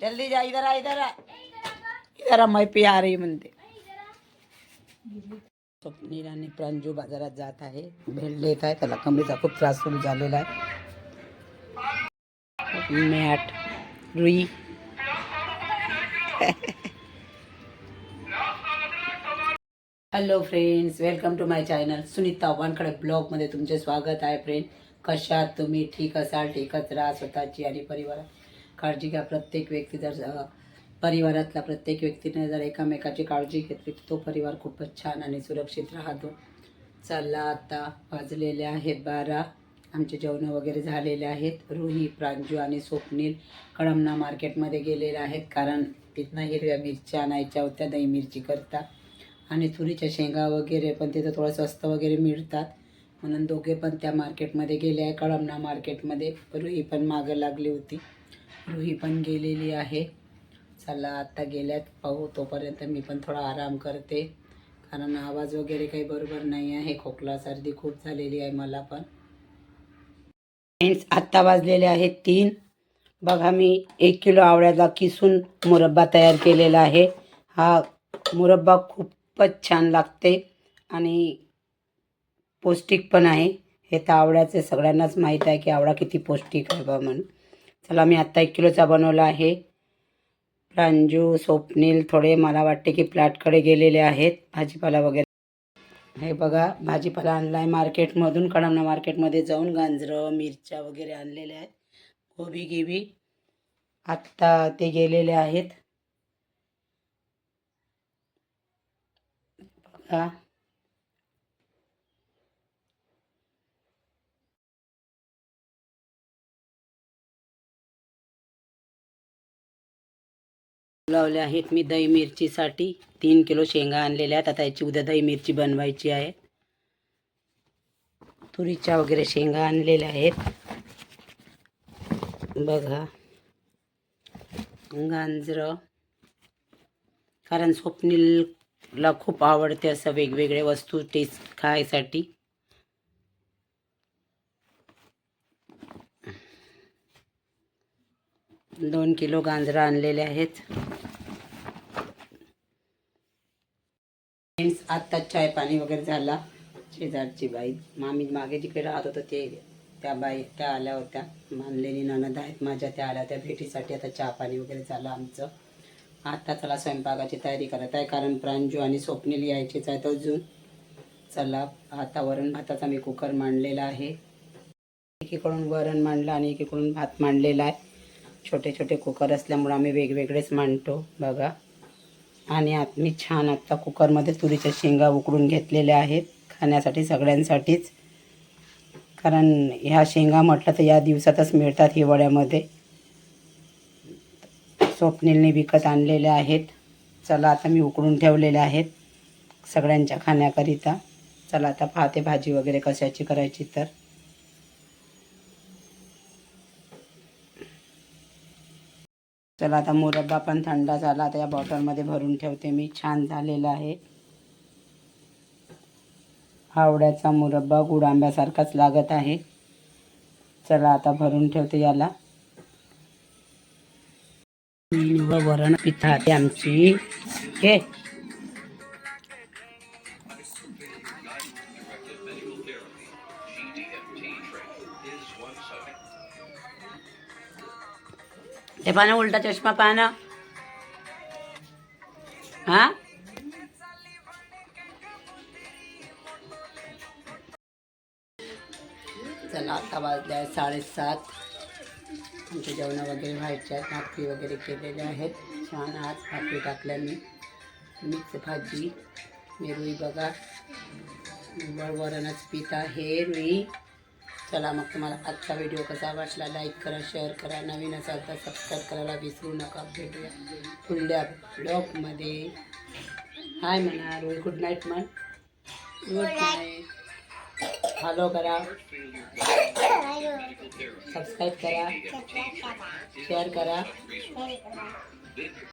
जल्दी जा इधर आ इधर आ। इधर आ मैं पिया रही म्हणते स्वप्नील आणि प्रांजू बाजारात जात आहे भेट देत आहे त्याला कमरेचा खूप त्रास सुरू झालेला आहे. मॅट Rui. Hello friends welcome to my channel Sunita Wankhede ब्लॉगमध्ये तुमचे स्वागत आहे फ्रेंड कशात तुम्ही? ठीक असाल ठीकच राहा स्वतःची आणि परिवारात. काळजी घ्या प्रत्येक व्यक्ती जर परिवारातल्या प्रत्येक व्यक्तीने जर एकामेकाची काळजी घेतली तर तो परिवार खूपच छान आणि सुरक्षित राहतो. चला आता वाजलेले आहेत बारा. आमचे जेवणं वगैरे झालेले आहेत. रुही प्रांजू आणि स्वप्नील कळमना मार्केटमध्ये गेलेले आहेत कारण तिथनं हिरव्या मिरच्या आणायच्या होत्या दही मिरची करता. आणि तुरीच्या शेंगा वगैरे पण तिथं थोडं स्वस्त वगैरे मिळतात. म्हणून दोघे पण त्या मार्केटमध्ये गेले आहे कळमना मार्केटमध्ये. रुही पण मागं लागली होती. रुही पण गेलेली आहे. चला आत्ता गेल्यात. पाहू तोपर्यंत मी पण थोडा आराम करते. कारण आवाज वगैरे काही बरोबर नाही आहे. खोकला सर्दी खूप झालेली आहे मला पण. फ्रेंड्स आत्ता वाजलेले आहेत तीन. बघा मी एक किलो आवळ्याचा किसून मुरब्बा तयार केलेला आहे. हा मुरब्बा खूपच छान लागते आणि पौष्टिक पण आहे. हे तर आवळ्याचे सगळ्यांनाच माहीत आहे की आवळा किती पौष्टिक आहे बा म्हणून. चला मी आत्ता एक किलोचा बनवला आहे. प्रांजू स्वप्नील थोडे मला वाटते की प्लॅटकडे गेलेले आहेत भाजीपाला वगैरे. हे बघा भाजीपाला आणला आहे मार्केटमधून कळमना मार्केटमध्ये जाऊन गांजरं मिरच्या वगैरे आणलेल्या आहेत गोबी गिबी. आत्ता ते गेलेले आहेत. बघा लावले आहेत. मी दही मिरचीसाठी तीन किलो शेंगा आणलेल्या आहेत. आता याची उद्या दही मिरची बनवायची आहे. तुरीच्या वगैरे शेंगा आणलेल्या आहेत. बघा. गांजरं. कारण स्वप्नीलला खूप आवडते असं वेगवेगळे वस्तू टेस्ट खायसाठी. दोन किलो गांजरं आणलेले आहेत. फ्रेंड्स आत्ता चाय पाणी वगैरे झाला. शेजारची बाई मामी मागे जिकडे राहत होतं ते त्या बाई त्या आल्या होत्या. मानलेली ननद आहेत माझ्या त्या आल्या होत्या भेटीसाठी आता चहा पाणी वगैरे झालं आमचं. आता चला स्वयंपाकाची तयारी करत आहे कारण प्रांजू आणि स्वप्नील आहे आहेत अजून. चला आता वरण भाताचा मी कुकर मांडलेला आहे. एकीकडून वरण मांडलं आणि एकीकडून भात मांडलेला आहे. छोटे छोटे कुकर असल्यामुळे आम्ही वेगवेगळेच मांडतो बघा. आणि आत मी छान आत्ता कुकरमध्ये तुरीच्या शेंगा उकडून घेतलेल्या आहेत. खाण्यासाठी सगळ्यांसाठीच. कारण ह्या शेंगा म्हटलं तर या दिवसातच मिळतात हिवाळ्यामध्ये. स्वप्नीलने विकत आणलेल्या आहेत. चला आता मी उकडून ठेवलेल्या आहेत सगळ्यांच्या खाण्याकरिता. चला आता पाहते भाजी वगैरे कशाची करायची तर. चला आता मुरब्बा पण थंड झाला आता या बॉटलमध्ये भरून ठेवते मी. छान झालेला आहे. आवड्याचा मुरब्बा गुड आंब्यासारखाच लागत आहे. चला आता भरून ठेवते याला. निव्वळ वरण पिठाते आमची हे ते पाना उलटा चष्मा पाना हा? चला आता वाजले साडेसात. आमचे जेवणं वगैरे व्हायचे आहेत भाकरी वगैरे केलेले आहेत. छान आज भाकरी टाकल्या मी. मिक्स भाजी मी रुई बघा. निव्वळ वरणच पीत आहे रुई. चला मग तुम्हाला आजचा व्हिडिओ कसा वाटला? लाईक करा शेअर करा. नवीन असाल तर सबस्क्राईब करायला विसरू नका. भेटूया पुढल्या ब्लॉगमध्ये हाय म्हणा रोज गुड नाईट म्हण गुड नाईट फॉलो करा. सबस्क्राईब करा. शेअर करा.